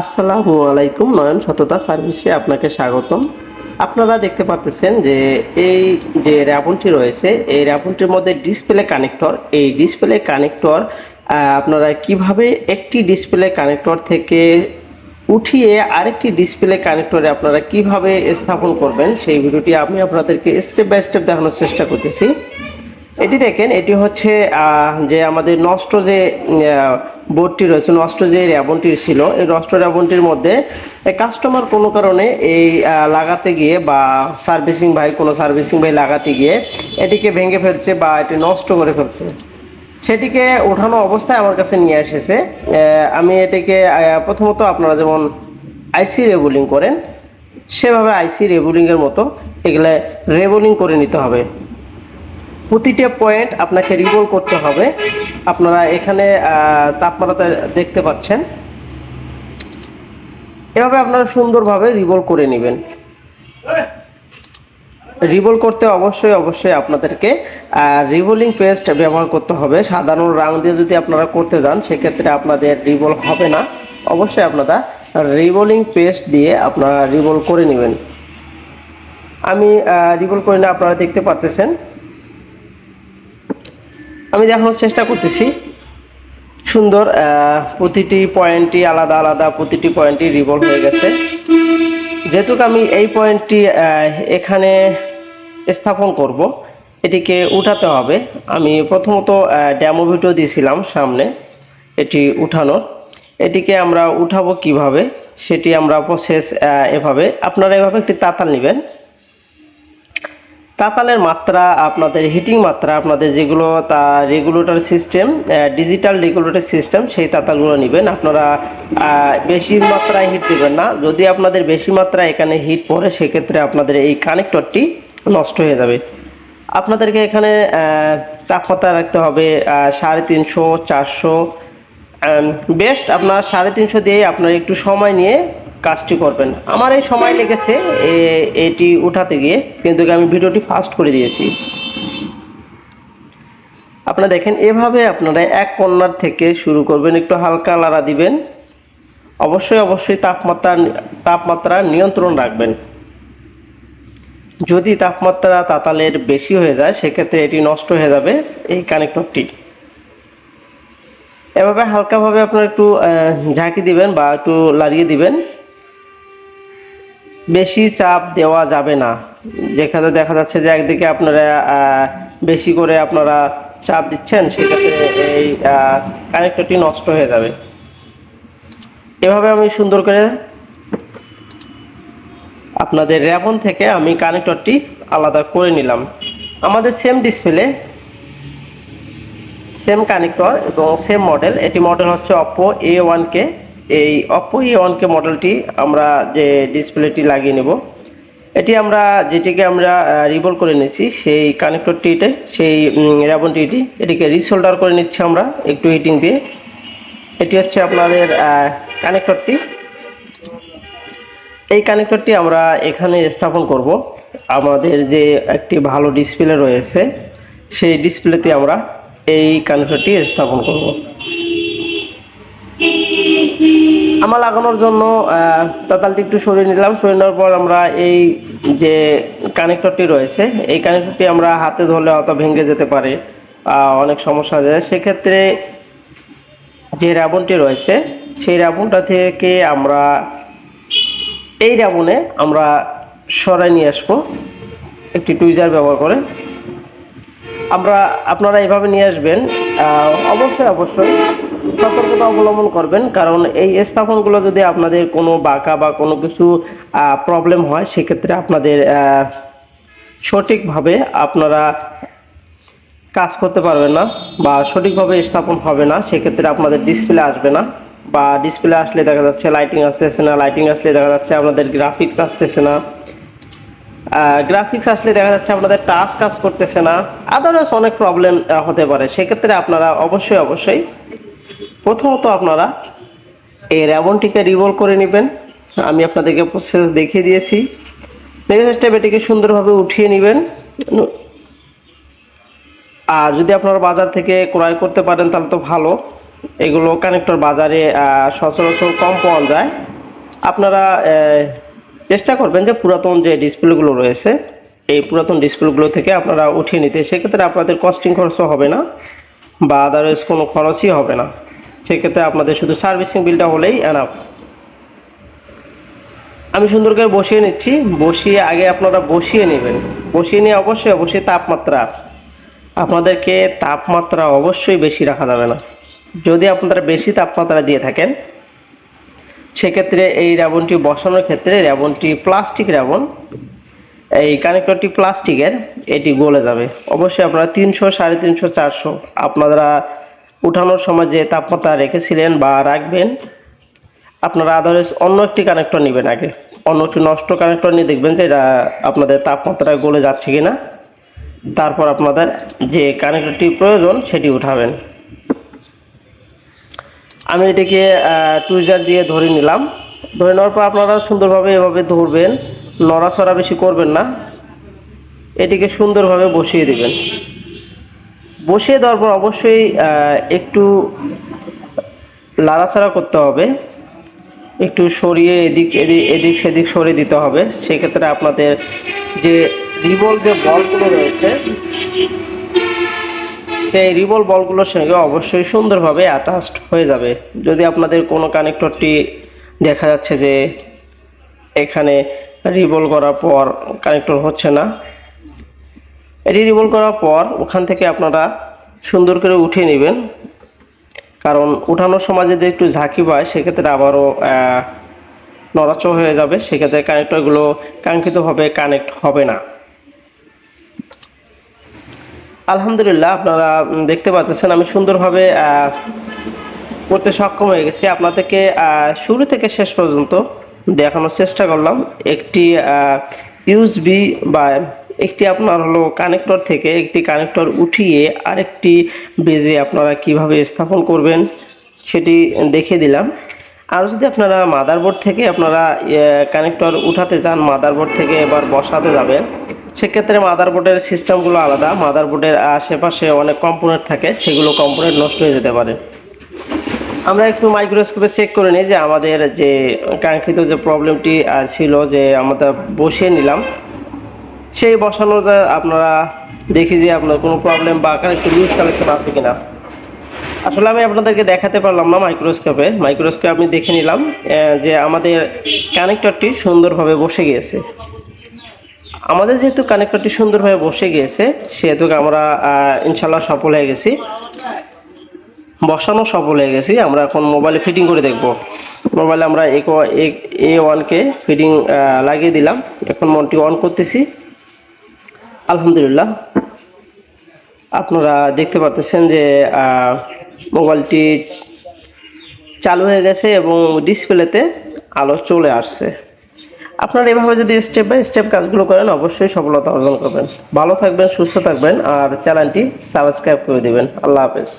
আসসালামু আলাইকুম, নয়ন সততা সার্ভিসে আপনাকে স্বাগতম। আপনারা দেখতে পাচ্ছেন যে এই যে র্যাবনটি রয়েছে, এই র্যাবনটির মধ্যে ডিসপ্লে কানেক্টর। এই ডিসপ্লে কানেক্টর আপনারা কীভাবে একটি ডিসপ্লে কানেক্টর থেকে উঠিয়ে আরেকটি ডিসপ্লে কানেক্টরে আপনারা কীভাবে স্থাপন করবেন, সেই ভিডিওটি আমি আপনাদেরকে স্টেপ বাই স্টেপ দেখানোর চেষ্টা করতেছি। এটি দেখেন, এটি হচ্ছে যে আমাদের নষ্ট যে বোর্ডটি রয়েছে, নষ্ট যে র্যাবনটি ছিল, এই নষ্ট র্যাবনটির মধ্যে কাস্টমার কোনো কারণে এই লাগাতে গিয়ে বা সার্ভিসিং ভাই, কোনো সার্ভিসিং ভাই লাগাতে গিয়ে এটিকে ভেঙে ফেলছে বা এটি নষ্ট করে ফেলছে। সেটিকে ওঠানো অবস্থায় আমার কাছে নিয়ে এসেছে। আমি এটিকে প্রথমত আপনারা যেমন আইসি রেবুলিং করেন, সেভাবে আইসি রেবুলিংয়ের মতো এগুলো রেবুলিং করে নিতে হবে। প্রতিটা পয়েন্ট আপনাকে রিভল করতে হবে। আপনারা এখানে তাপমাত্রা দেখতে পাচ্ছেন। এভাবে আপনারা সুন্দরভাবে রিভল করে নেবেন। রিভল করতে অবশ্যই অবশ্যই আপনাদেরকে রিভলিং পেস্ট ব্যবহার করতে হবে। সাধারণ রাং দিয়ে যদি আপনারা করতে যান, সেক্ষেত্রে আপনাদের রিভল হবে না। অবশ্যই আপনারা রিভলিং পেস্ট দিয়ে আপনারা রিভল করে নেবেন। আমি রিভল করে না, আপনারা দেখতে পারতেছেন। আমি দেখানোর চেষ্টা করতেছি। সুন্দর প্রতিটি পয়েন্টই আলাদা আলাদা, প্রতিটি পয়েন্টই রিভলভ হয়ে গেছে। যেহেতু আমি এই পয়েন্টটি এখানে স্থাপন করব, এটিকে উঠাতে হবে। আমি প্রথমত ড্যামো ভিডিও দিয়েছিলাম সামনে, এটি উঠানোর। এটিকে আমরা উঠাবো কীভাবে, সেটি আমরা প্রসেস এভাবে। আপনারা এভাবে একটি তাতাল নেবেন। তাতালের মাত্রা, আপনাদের হিটিং মাত্রা, আপনাদের যেগুলো তা regulator system digital regulator system সেই তাতালগুলো নেবেন। আপনারা বেশি মাত্রায় হিট দেবেন না। যদি আপনাদের বেশি মাত্রায় এখানে হিট পড়ে, সেক্ষেত্রে আপনাদের এই কানেক্টরটি নষ্ট হয়ে যাবে। আপনাদেরকে এখানে তাপমাত্রা রাখতে হবে সাড়ে তিনশো, চারশো বেস্ট আপনার সাড়ে তিনশো দিয়ে আপনার একটু সময় নিয়ে কাজটি করবেন। আমার এই সময় লেগেছে এটি উঠাতে গিয়ে, কিন্তু আমি ভিডিওটি ফাস্ট করে দিয়েছি। আপনারা দেখেন, এভাবে আপনারা এক কর্নার থেকে শুরু করবেন, একটু হালকা লাড়া দিবেন। অবশ্যই অবশ্যই তাপমাত্রা তাপমাত্রা নিয়ন্ত্রণ রাখবেন। যদি তাপমাত্রা তাতালের বেশি হয়ে যায়, সেক্ষেত্রে এটি নষ্ট হয়ে যাবে এই কানেক্টরটি। এভাবে হালকাভাবে আপনারা একটু ঝাঁকি দিবেন বা একটু লাড়িয়ে দিবেন। বেশি চাপ দেওয়া যাবে না। যেখানে দেখা যাচ্ছে যে একদিকে আপনারা বেশি করে আপনারা চাপ দিচ্ছেন সেক্ষেত্রে এই কানেক্টরটি নষ্ট হয়ে যাবে। এভাবে আমি সুন্দর করে আপনাদের র্যাবন থেকে আমি কানেক্টরটি আলাদা করে নিলাম। আমাদের সেম ডিসপ্লে সেম কানেক্টর এবং সেম মডেল এটি মডেল হচ্ছে অপো এ ওয়ান কে এই অপো কে মডেলটি আমরা যে ডিসপ্লেটি লাগিয়ে নেব, এটি আমরা যেটিকে আমরা রিভল করে নিচ্ছি সেই কানেক্টরটিতে সেই র্যাবনটি এটিকে রিসোল্ডার করে নিচ্ছি আমরা একটু হিটিং দিয়ে। এটি হচ্ছে আপনাদের কানেক্টরটি এই কানেক্টরটি আমরা এখানে স্থাপন করব। আমাদের যে একটি ভালো ডিসপ্লে রয়েছে, সেই ডিসপ্লেতে আমরা এই কানেক্টরটি স্থাপন করব। আমার লাগানোর জন্য তাতালটি একটু সরিয়ে নিলাম। সরিয়ে নেওয়ার পর আমরা এই যে কানেক্টরটি রয়েছে, এই কানেক্টরটি আমরা হাতে ধরলে হয়তো ভেঙে যেতে পারে অনেক সমস্যা হয়ে যায়। সেক্ষেত্রে যে রাবনটি রয়েছে, সেই রাবনটা থেকে আমরা এই রাবনে আমরা সরাই নিয়ে আসব, একটি টুইজার ব্যবহার করে। আমরা, আপনারা এভাবে নিয়ে আসবেন অবশ্যই অবশ্যই। সতর্কতা অবলম্বন করবেন, কারণ এই স্থাপনগুলো যদি আপনাদের কোনো বাঁকা বা কোনো কিছু প্রবলেম হয়, সেক্ষেত্রে আপনাদের সঠিকভাবে আপনারা কাজ করতে পারবেন না বা সঠিকভাবে স্থাপন হবে না, সেক্ষেত্রে আপনাদের ডিসপ্লে আসবে না বা ডিসপ্লে আসলে দেখা যাচ্ছে লাইটিং আসতেছে না লাইটিং আসলে দেখা যাচ্ছে আপনাদের গ্রাফিক্স আসতেছে না গ্রাফিক্স আসলে দেখা যাচ্ছে আপনাদের টাচ কাজ করতেছে না আদারওয়াইজ অনেক প্রবলেম হতে পারে। সেক্ষেত্রে আপনারা অবশ্যই অবশ্যই প্রথমত আপনারা এই র্যাবনটিকে রিভলভ করে নেবেন। আমি আপনাদেরকে প্রসেস দেখিয়ে দিয়েছি। নেক্সট এটিকে সুন্দরভাবে উঠিয়ে নেবেন। আর যদি আপনারা বাজার থেকে ক্রয় করতে পারেন, তাহলে তো ভালো। এগুলো কানেক্টর বাজারে সচরাচর কম পাওয়া যায়। আপনারা চেষ্টা করবেন যে পুরাতন যে ডিসপ্লেগুলো রয়েছে, এই পুরাতন ডিসপ্লেগুলো থেকে আপনারা উঠিয়ে নিতে। সেক্ষেত্রে আপনাদের কস্টিং খরচও হবে না, বা আদারওয়াইজ কোনো খরচই হবে না। সেক্ষেত্রে আপনাদের শুধু সার্ভিসিং বিলটা হলেই এনাফ আমি সুন্দর করে বসিয়ে নিচ্ছি। বসিয়ে আগে আপনারা বসিয়ে নেবেন। বসিয়ে নিয়ে অবশ্যই অবশ্যই তাপমাত্রা। আপনাদেরকে তাপমাত্রা অবশ্যই বেশি রাখা যাবে না। যদি আপনারা বেশি তাপমাত্রা দিয়ে থাকেন, সেক্ষেত্রে এই র্যাবনটি বসানোর ক্ষেত্রে র্যাবনটি প্লাস্টিক র্যাবন এই কানেক্টরটি প্লাস্টিকের, এটি গলে যাবে। অবশ্যই আপনারা তিনশো, সাড়ে তিনশো, চারশো, আপনারা উঠানোর সময় যে তাপমাত্রা রেখেছিলেন বা রাখবেন, আপনারা আদারওয়াইজ অন্য একটি কানেক্টর নেবেন আগে। অন্য একটি নষ্ট কানেক্টর নিয়ে দেখবেন যে এটা আপনাদের তাপমাত্রা গলে যাচ্ছে কি না তারপর আপনাদের যে কানেক্টরটি প্রয়োজন সেটি উঠাবেন। আমি এটিকে টুইজার দিয়ে ধরে নিলাম। ধরে নেওয়ার পর আপনারা সুন্দরভাবে এভাবে ধরবেন। নড়াচড়া বেশি করবেন না। এটিকে সুন্দরভাবে বসিয়ে দিবেন। বসিয়ে দেওয়ার পর অবশ্যই একটু লাড়াচাড়া করতে হবে। একটু সরিয়ে এদিক এদিক এদিক সেদিক সরিয়ে দিতে হবে। সেক্ষেত্রে আপনাদের যে রিবল যে বলগুলো রয়েছে, সেই রিবল বলগুলোর সঙ্গে অবশ্যই সুন্দরভাবে অ্যাটাচড হয়ে যাবে। যদি আপনাদের কোনো কানেক্টরটি দেখা যাচ্ছে যে এখানে রিবল করার পর কানেক্টর হচ্ছে না এটি রিবল করার পর ওখান থেকে আপনারা সুন্দর করে উঠিয়ে নেবেন। কারণ উঠানোর সময় যদি একটু ঝাঁকি পায় সেক্ষেত্রে আবারও আহ, নড়াচড় হয়ে যাবে। সেক্ষেত্রে কানেক্টরগুলো কাঙ্ক্ষিতভাবে কানেক্ট হবে না। আলহামদুলিল্লাহ আপনারা দেখতে পাচ্ছেন আমি সুন্দরভাবে করতে সক্ষম হয়ে গেছি। আপনাদেরকে শুরু থেকে শেষ পর্যন্ত দেখানোর চেষ্টা করলাম। একটি ইউএসবি বা একটি আপনার হলো কানেক্টর থেকে একটি কানেক্টর উঠিয়ে আরেকটি বেজে আপনারা কীভাবে স্থাপন করবেন সেটি দেখে দিলাম। আর যদি আপনারা মাদারবোর্ড থেকে আপনারা কানেক্টর উঠাতে চান মাদারবোর্ড থেকে এবার বসাতে যাবেন। সেক্ষেত্রে মাদারবোর্ডের সিস্টেমগুলো আলাদা। মাদারবোর্ডের আশেপাশে অনেক কম্পোনেন্ট থাকে, সেগুলো কম্পোনেন্ট নষ্ট হয়ে যেতে পারে। আমরা একটু মাইক্রোস্কোপে চেক করে নিই যে আমাদের যে কাঙ্ক্ষিত যে প্রবলেমটি ছিল যে আমরা বসিয়ে নিলাম। সেই বসানোতে আপনারা দেখি যে আপনার কোনো প্রবলেম বা একটু লুজ কালেকশন আছে কিনা। আসলে আমি আপনাদেরকে দেখাতে পারলাম না মাইক্রোস্কোপে মাইক্রোস্কোপে আমি দেখে নিলাম যে আমাদের কানেক্টরটি সুন্দরভাবে বসে গিয়েছে। আমাদের যেহেতু কানেক্টরটি সুন্দরভাবে বসে গিয়েছে, সেহেতু আমরা ইনশাল্লাহ সফল হয়ে গেছি। বসানো সফল হয়ে গেছি, আমরা এখন মোবাইলে ফিটিং করে দেখব। মোবাইলে আমরা এ ওয়ানকে ফিটিং লাগিয়ে দিলাম। এখন মনটি অন করতেছি। আলহামদুলিল্লাহ। আপনারা দেখতে পাচ্ছেন যে মোবাইলটি চালু হয়ে গেছে এবং ডিসপ্লেতে আলো চলে আসছে। আপনারা এভাবে যদি স্টেপ বাই স্টেপ কাজগুলো করেন, অবশ্যই সফলতা অর্জন করবেন। ভালো থাকবেন, সুস্থ থাকবেন, আর চ্যানেলটি সাবস্ক্রাইব করে দেবেন। আল্লাহ হাফেজ।